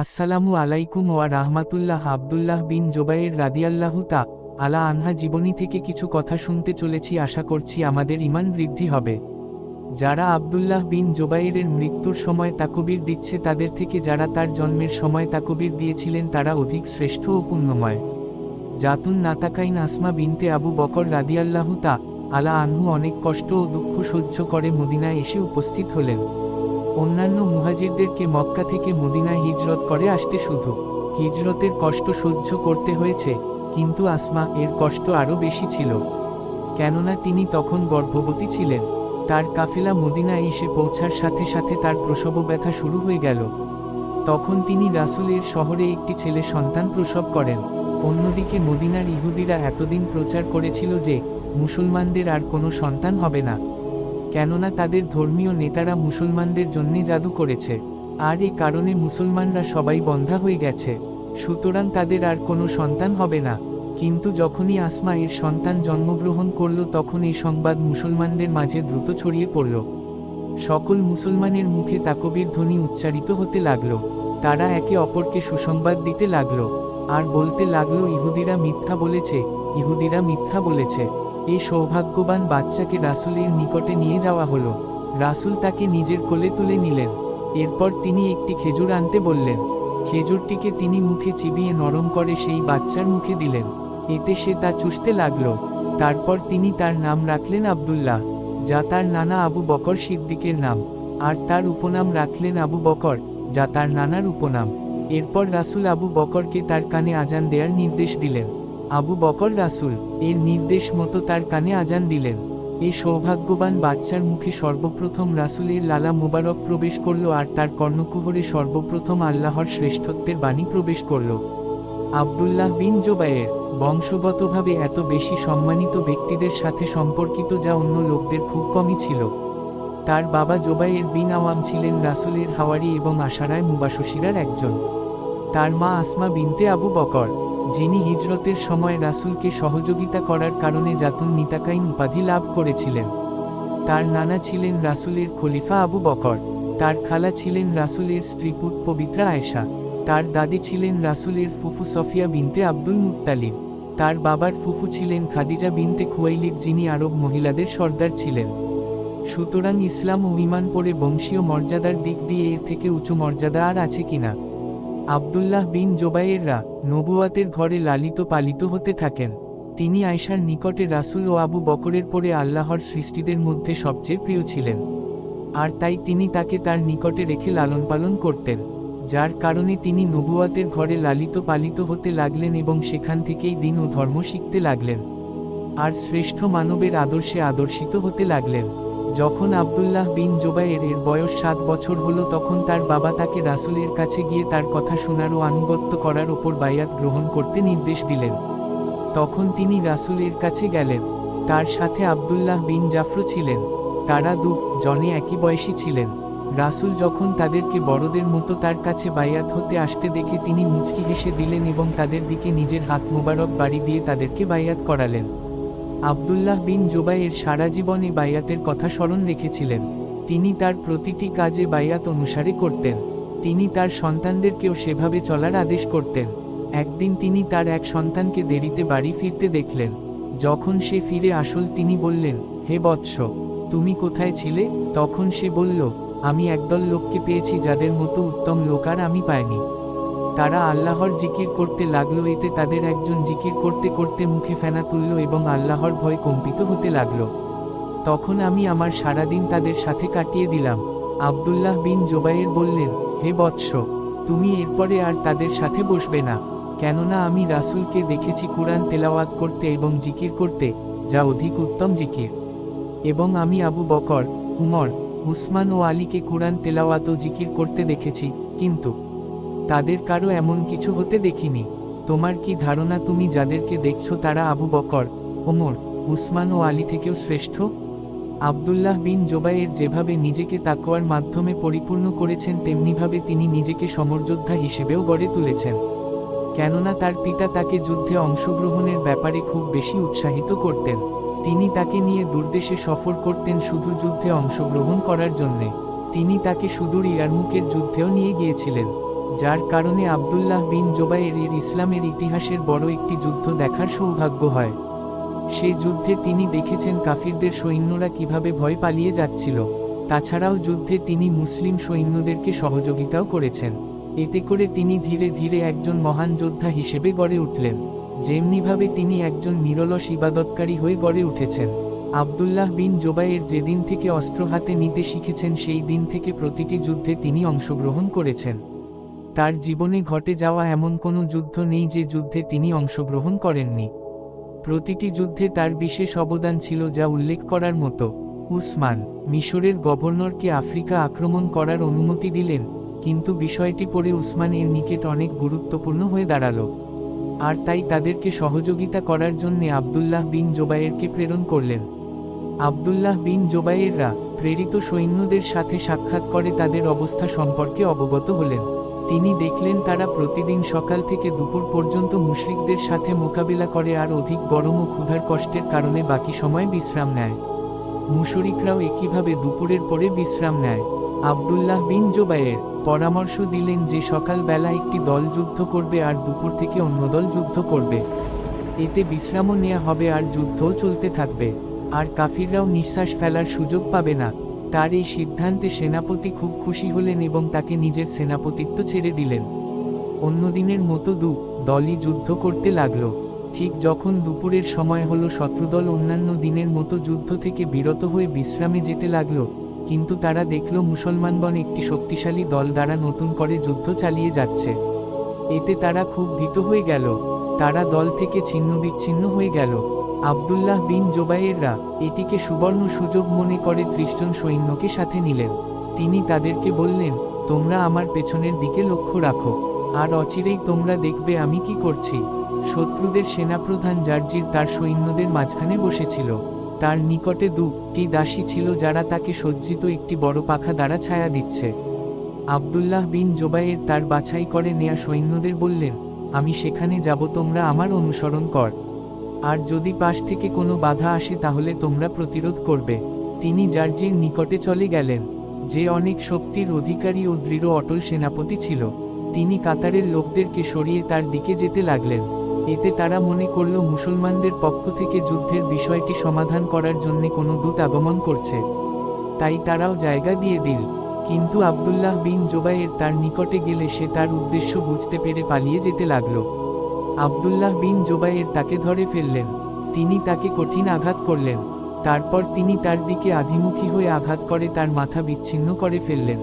আসসালামু আলাইকুম ওয়া রাহমাতুল্লাহ আবদুল্লাহ বিন জোবাইর রাদিয়াল্লাহু তা, আলা আনহা জীবনী থেকে কিছু কথা শুনতে চলেছি, আশা করছি আমাদের ইমান বৃদ্ধি হবে। যারা আব্দুল্লাহ বিন জোবাইরের মৃত্যুর সময় তাকবির দিচ্ছে, তাদের থেকে যারা তার জন্মের সময় তাকবির দিয়েছিলেন, তারা অধিক শ্রেষ্ঠ ও পুণ্যময়। জাতুন নাতাকাইন আসমা বিনতে আবু বকর রাদিয়াল্লাহু তা, আলা আনহু অনেক কষ্ট ও দুঃখ সহ্য করে মদিনায় এসে উপস্থিত হলেন। অন্যান্য মুহাজিরদেরকে মক্কা থেকে মদিনায় হিজরত করে আসতে শুধু। হিজরতের কষ্ট সহ্য করতে হয়েছে, কিন্তু আসমা এর কষ্ট আরও বেশি ছিল। কেননা তিনি তখন গর্ভবতী ছিলেন। তার কাফেলা মদিনায় এসে পৌঁছার সাথে সাথে তার প্রসব ব্যথা শুরু হয়ে গেল। তখন তিনি রাসুলের শহরে একটি ছেলে সন্তান প্রসব করেন। অন্যদিকে মদিনার ইহুদিরা এতদিন প্রচার করেছিল যে, মুসলমানদের আর কোনো সন্তান হবে না। কেননা তাদের ধর্মীয় নেতারা মুসলমানদের জন্যে জাদু করেছে। আর এ কারণে মুসলমানরা সবাই বন্ধা হয়ে গেছে। সুতরাং তাদের আর কোনো সন্তান হবে না। কিন্তু যখনই আসমা এর সন্তান জন্মগ্রহণ করল তখন এই সংবাদ মুসলমানদের মাঝে দ্রুত ছড়িয়ে পড়ল। সকল মুসলমানের মুখে তাকবির ধ্বনি উচ্চারিত হতে লাগল। তারা একে অপরকে সুসংবাদ দিতে লাগল। আর বলতে লাগল, ইহুদিরা মিথ্যা বলেছে, ইহুদিরা মিথ্যা বলেছে। এই সৌভাগ্যবান বাচ্চাকে রাসুলের নিকটে নিয়ে যাওয়া হলো। রাসুল তাকে নিজের কোলে তুলে নিলেন। এরপর তিনি একটি খেজুর আনতে বললেন। খেজুরটিকে তিনি মুখে চিবিয়ে নরম করে সেই বাচ্চার মুখে দিলেন। এতে সে তা চুষতে লাগল। তারপর তিনি তার নাম রাখলেন আব্দুল্লাহ, যা তার নানা আবু বকর সিদ্দিকের নাম। আর তার উপনাম রাখলেন আবু বকর, যা তার নানার উপনাম। এরপর রাসুল আবু বকরকে তার কানে আজান দেওয়ার নির্দেশ দিলেন। আবু বকর রাসুল, এর নির্দেশ মতো তার কানে আজান দিলেন। এ সৌভাগ্যবান বাচ্চার মুখে সর্বপ্রথম রাসুলের লালা মোবারক প্রবেশ করল আর তার কর্ণকুহরে সর্বপ্রথম আল্লাহর শ্রেষ্ঠত্বের বাণী প্রবেশ করল। আবদুল্লাহ বিন জোবায়ের, বংশগতভাবে এত বেশি সম্মানিত ব্যক্তিদের সাথে সম্পর্কিত যা অন্য লোকদের খুব কমই ছিল। তার বাবা জোবাইয়ের বিন আওয়াম ছিলেন রাসুলের হাওয়ারি এবং আশারায় মুবাশশিরার একজন। তার মা আসমা বিনতে আবু বকর। যিনি হিজরতের সময় রাসুলকে সহযোগিতা করার কারণে জাতুন নিতাকাইন উপাধি লাভ করেছিলেন। তার নানা ছিলেন রাসুলের খলিফা আবু বকর, তার খালা ছিলেন রাসুলের স্ত্রীপুট পবিত্রা আয়েশা, তার দাদি ছিলেন রাসুলের ফুফু সফিয়া বিনতে আব্দুল মুত্তালিব, তার বাবার ফুফু ছিলেন খাদিজা বিনতে খুয়াইলিদ যিনি আরব মহিলাদের সর্দার ছিলেন। সুতরাং ইসলাম ও ইমান পড়ে বংশীয় মর্যাদার দিক দিয়ে এর থেকে উঁচু মর্যাদা আর আছে কিনা? আবদুল্লাহ বিন জোবাইররা নবুয়াতের ঘরে লালিত পালিত হতে থাকেন। তিনি আয়সার নিকটে রাসুল ও আবু বকরের পরে আল্লাহর সৃষ্টিদের মধ্যে সবচেয়ে প্রিয় ছিলেন। আর তাই তিনি তাকে তার নিকটে রেখে লালন পালন করতেন, যার কারণে তিনি নবুয়াতের ঘরে লালিত পালিত হতে লাগলেন এবং সেখান থেকেই দিন ও ধর্ম শিখতে লাগলেন। আর শ্রেষ্ঠ মানবের আদর্শে আদর্শিত হতে লাগলেন। যখন আবদুল্লাহ বিন জোবায়ের এর বয়স সাত বছর হলো, তখন তার বাবা তাকে রাসুলের কাছে গিয়ে তার কথা শোনার ও আনুগত্য করার ওপর বায়াত গ্রহণ করতে নির্দেশ দিলেন। তখন তিনি রাসুলের কাছে গেলেন। তার সাথে আবদুল্লাহ বিন জাফর ছিলেন। তারা দু জনে একই বয়সী ছিলেন। রাসুল যখন তাদেরকে বড়দের মতো তার কাছে বায়াত হতে আসতে দেখে তিনি মুচকি হেসে দিলেন এবং তাদের দিকে নিজের হাত মোবারক বাড়ি দিয়ে তাদেরকে বায়াত করালেন। আবদুল্লাহ বিন জোবাইয়ের সারা জীবনে বায়াতের কথা স্মরণ রেখেছিলেন। তিনি তার প্রতিটি কাজে বায়াত অনুসারে করতেন। তিনি তার সন্তানদেরকেও সেভাবে চলার আদেশ করতেন। একদিন তিনি তার এক সন্তানকে দেরিতে বাড়ি ফিরতে দেখলেন। যখন সে ফিরে আসল তিনি বললেন, হে বৎস, তুমি কোথায় ছিলে? তখন সে বলল, আমি একদল লোককে পেয়েছি যাদের মতো উত্তম লোক আর আমি পাইনি। তারা আল্লাহর জিকির করতে লাগল, এতে তাদের একজন জিকির করতে করতে মুখে ফেনা তুলল এবং আল্লাহর ভয় কম্পিত হতে লাগল। তখন আমি আমার সারাদিন তাদের সাথে কাটিয়ে দিলাম। আবদুল্লাহ বিন জোবাইয়ের বললেন, হে বৎস, তুমি এরপরে আর তাদের সাথে বসবে না। কেননা আমি রাসুলকে দেখেছি কোরআন তেলাওয়াত করতে এবং জিকির করতে, যা অধিক উত্তম জিকির। এবং আমি আবু বকর, উমর, উসমান ও আলীকে কোরআন তেলাওয়াত ও জিকির করতে দেখেছি, কিন্তু তাদের কারও এমন কিছু হতে দেখিনি। তোমার কি ধারণা তুমি যাদেরকে দেখছ তারা আবু বকর, ওমর, উসমান ও আলী থেকেও শ্রেষ্ঠ? আবদুল্লাহ বিন জোবাইয়ের যেভাবে নিজেকে তাকোয়ার মাধ্যমে পরিপূর্ণ করেছেন, তেমনিভাবে তিনি নিজেকে সমরযোদ্ধা হিসেবেও গড়ে তুলেছেন। কেননা তার পিতা তাকে যুদ্ধে অংশগ্রহণের ব্যাপারে খুব বেশি উৎসাহিত করতেন। তিনি তাকে নিয়ে দূরদেশে সফর করতেন শুধু যুদ্ধে অংশগ্রহণ করার জন্যে। তিনি তাকে সুদূর ইয়ারমুকের যুদ্ধেও নিয়ে গিয়েছিলেন। যার কারণে আবদুল্লাহ বিন জোবায়ের এর ইসলামের ইতিহাসের বড় একটি যুদ্ধ দেখার সৌভাগ্য হয়। সে যুদ্ধে তিনি দেখেছেন কাফিরদের সৈন্যরা কীভাবে ভয় পালিয়ে যাচ্ছিল। তাছাড়াও যুদ্ধে তিনি মুসলিম সৈন্যদেরকে সহযোগিতাও করেছেন। এতে করে তিনি ধীরে ধীরে একজন মহান যোদ্ধা হিসেবে গড়ে উঠলেন। যেমনিভাবে তিনি একজন নিরলস ইবাদতকারী হয়ে গড়ে উঠেছেন। আবদুল্লাহ বিন জোবায়ের যেদিন থেকে অস্ত্র হাতে নিতে শিখেছেন, সেই দিন থেকে প্রতিটি যুদ্ধে তিনি অংশগ্রহণ করেছেন। তার জীবনে ঘটে যাওয়া এমন কোনো যুদ্ধ নেই যে যুদ্ধে তিনি অংশগ্রহণ করেননি। প্রতিটি যুদ্ধে তার বিশেষ অবদান ছিল যা উল্লেখ করার মতো। উসমান, মিশরের গভর্নরকে আফ্রিকা আক্রমণ করার অনুমতি দিলেন, কিন্তু বিষয়টি পরে উসমান এর নিকেট অনেক গুরুত্বপূর্ণ হয়ে দাঁড়াল। আর তাই তাদেরকে সহযোগিতা করার জন্যে আবদুল্লাহ বিন জোবায়েরকে প্রেরণ করলেন। আবদুল্লাহ বিন জোবায়েররা প্রেরিত সৈন্যদের সাথে সাক্ষাৎ করে তাদের অবস্থা সম্পর্কে অবগত হলেন। তিনি দেখলেন তারা প্রতিদিন সকাল থেকে দুপুর পর্যন্ত মুশরিকদের সাথে মোকাবিলা করে আর অধিক গরম ও ক্ষুধার কষ্টের কারণে বাকি সময় বিশ্রাম নেয়। মুশরিকরাও একইভাবে দুপুরের পরে বিশ্রাম নেয়। আবদুল্লাহ বিন জোবায়ের পরামর্শ দিলেন যে সকালবেলা একটি দল যুদ্ধ করবে আর দুপুর থেকে অন্য দল যুদ্ধ করবে। এতে বিশ্রামও নেওয়া হবে আর যুদ্ধও চলতে থাকবে। আর কাফিররাও নিঃশ্বাস ফেলার সুযোগ পাবে না। তার এই সিদ্ধান্তে সেনাপতি খুব খুশি হলেন এবং তাকে নিজের সেনাপতিত্ব ছেড়ে দিলেন। অন্যদিনের মতো দু দলই যুদ্ধ করতে লাগল। ঠিক যখন দুপুরের সময় হলো, শত্রুদল অন্যান্য দিনের মতো যুদ্ধ থেকে বিরত হয়ে বিশ্রামে যেতে লাগল, কিন্তু তারা দেখল মুসলমানগণ একটি শক্তিশালী দল দ্বারা নতুন করে যুদ্ধ চালিয়ে যাচ্ছে। এতে তারা খুব ভীত হয়ে গেল। তারা দল থেকে ছিন্ন বিচ্ছিন্ন হয়ে গেল। আবদুল্লাহ বিন জোবায়েররা এটিকে সুবর্ণ সুযোগ মনে করে ত্রিশজন সৈন্যকে সাথে নিলেন। তিনি তাদেরকে বললেন, তোমরা আমার পেছনের দিকে লক্ষ্য রাখো। আর অচিরেই তোমরা দেখবে আমি কি করছি। শত্রুদের সেনাপ্রধান জার্জির তার সৈন্যদের মাঝখানে বসেছিল। তার নিকটে দুটি দাসী ছিল যারা তাকে সজ্জিত একটি বড় পাখা দ্বারা ছায়া দিচ্ছে। আবদুল্লাহ বিন জোবায়ের তার বাছাই করে নেয়া সৈন্যদের বললেন, আমি সেখানে যাব, তোমরা আমার অনুসরণ কর। আর যদি পাশ থেকে কোনো বাধা আসে তাহলে তোমরা প্রতিরোধ করবে। তিনি জার্জির নিকটে চলে গেলেন, যে অনেক শক্তির অধিকারী ও দৃঢ় অটল সেনাপতি ছিল। তিনি কাতারের লোকদেরকে সরিয়ে তার দিকে যেতে লাগলেন। এতে তারা মনে করল মুসলমানদের পক্ষ থেকে যুদ্ধের বিষয়টি সমাধান করার জন্য কোনো দূত আগমন করছে। তাই তারাও জায়গা দিয়ে দিল। কিন্তু আবদুল্লাহ বিন জোবায়ের তার নিকটে গেলে সে তার উদ্দেশ্য বুঝতে পেরে পালিয়ে যেতে লাগল। আবদুল্লাহ বিন জোবায়ের তাকে ধরে ফেললেন। তিনি তাকে কঠিন আঘাত করলেন। তারপর তিনি তার দিকে আধিমুখী হয়ে আঘাত করে তার মাথা বিচ্ছিন্ন করে ফেললেন।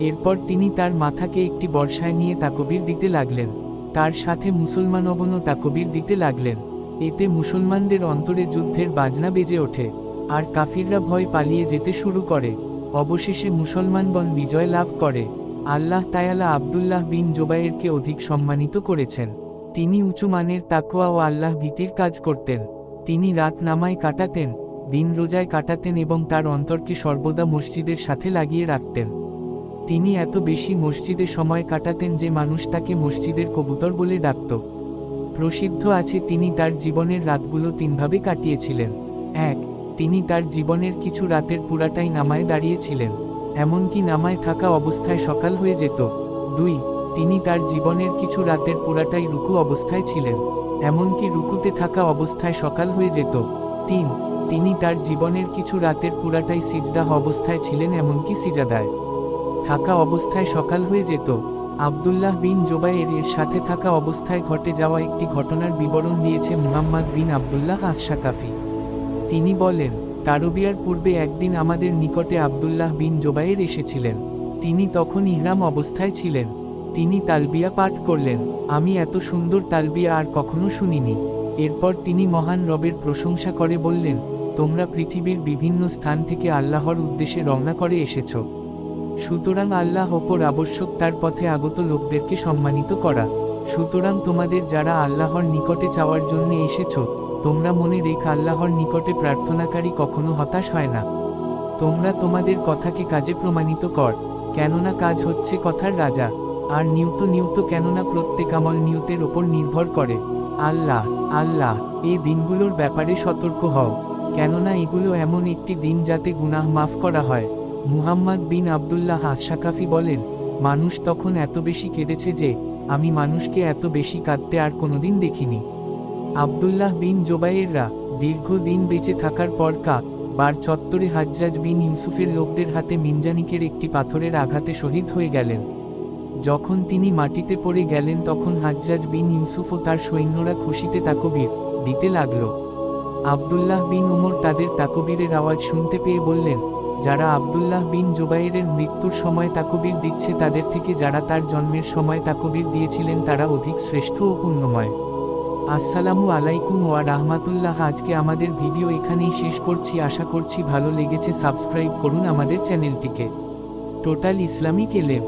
এরপর তিনি তার মাথাকে একটি বর্ষায় নিয়ে তাকবির দিতে লাগলেন। তার সাথে মুসলমান অবনও তাকবির দিতে লাগলেন। এতে মুসলমানদের অন্তরে যুদ্ধের বাজনা বেজে ওঠে। আর কাফিররা ভয় পালিয়ে যেতে শুরু করে। অবশেষে মুসলমানগণ বিজয় লাভ করে। আল্লাহ তায়ালা আবদুল্লাহ বিন জোবায়েরকে অধিক সম্মানিত করেছেন। তিনি উঁচু মানের তাকোয়া ও আল্লাহ ভীতির কাজ করতেন। তিনি রাত নামায় কাটাতেন, দিন রোজায় কাটাতেন এবং তার অন্তরকে সর্বদা মসজিদের সাথে লাগিয়ে রাখতেন। তিনি এত বেশি মসজিদে সময় কাটাতেন যে মানুষ তাকে মসজিদের কবুতর বলে ডাকত। প্রসিদ্ধ আছে তিনি তার জীবনের রাতগুলো তিনভাবে কাটিয়েছিলেন। এক, তিনি তার জীবনের কিছু রাতের পুরাটাই নামায় দাঁড়িয়েছিলেন, এমনকি নামায় থাকা অবস্থায় সকাল হয়ে যেত। দুই তিনি তার জীবনের কিছু রাতের পুরাটাই রুকু অবস্থায় ছিলেন, এমনকি রুকুতে থাকা অবস্থায় সকাল হয়ে যেত। তিন, তিনি তার জীবনের কিছু রাতের পুরাটাই সিজদাহ অবস্থায় ছিলেন, এমনকি সিজাদায়। থাকা অবস্থায় সকাল হয়ে যেত। আবদুল্লাহ বিন জোবায়ের এর সাথে থাকা অবস্থায় ঘটে যাওয়া একটি ঘটনার বিবরণ দিয়েছে মুহাম্মদ বিন আবদুল্লাহ আশাকাফি তিনি বলেন, তারবিয়ার পূর্বে একদিন আমাদের নিকটে আবদুল্লাহ বিন জোবায়ের এসেছিলেন। তিনি তখন ইহরাম অবস্থায় ছিলেন। তিনি তালবিয়া পাঠ করলেন, আমি এত সুন্দর তালবিয়া আর কখনো শুনিনি। এরপর তিনি মহান রবের প্রশংসা করে বললেন, তোমরা পৃথিবীর বিভিন্ন স্থান থেকে আল্লাহর উদ্দেশ্যে রওনা করে এসেছ। সুতরাং আল্লাহ ওপর আবশ্যক তার পথে আগত লোকদেরকে সম্মানিত করা। সুতরাং তোমাদের যারা আল্লাহর নিকটে চাওয়ার জন্য এসেছ, তোমরা মনে রেখ আল্লাহর নিকটে প্রার্থনাকারী কখনো হতাশ হয় না। তোমরা তোমাদের কথাকে কাজে প্রমাণিত কর, কেননা কাজ হচ্ছে কথার রাজা। আর নিয়ত নিয়ত কেননা প্রত্যেক আমল নিউতের ওপর নির্ভর করে। আল্লাহ আল্লাহ, এই দিনগুলোর ব্যাপারে সতর্ক হও। কেননা এগুলো এমন একটি দিন যাতে গুনাহ মাফ করা হয়। মুহাম্মদ বিন আবদুল্লাহ আশাকাফি বলেন, মানুষ তখন এত বেশি কেঁদেছে যে, আমি মানুষকে এত বেশি কাঁদতে আর কোনোদিন দেখিনি। আবদুল্লাহ বিন জোবাইররা দীর্ঘদিন বেঁচে থাকার পর কা বার চত্বরে হাজ্জাজ বিন ইউসুফের লোকদের হাতে মিনজানিকের একটি পাথরের আঘাতে শহীদ হয়ে গেলেন। যখন তিনি মাটিতে পড়ে গেলেন তখন হাজ্জাজ বিন ইউসুফ ও তার সৈন্যরা খুশিতে তাকবীর দিতে লাগল। আবদুল্লাহ বিন উমর তাদের তাকবীরের আওয়াজ শুনতে পেয়ে বললেন, যারা আবদুল্লাহ বিন জোবাইরের মৃত্যুর সময় তাকবীর দিচ্ছে তাদের থেকে যারা তার জন্মের সময় তাকবীর দিয়েছিলেন তারা অধিক শ্রেষ্ঠ ও পুণ্যময়। আসসালামু আলাইকুম ওয়া রাহমাতুল্লাহ, আজকে আমাদের ভিডিও এখানেই শেষ করছি। আশা করছি ভালো লেগেছে, সাবস্ক্রাইব করুন আমাদের চ্যানেলটিকে। টোটাল ইসলামিক এলেম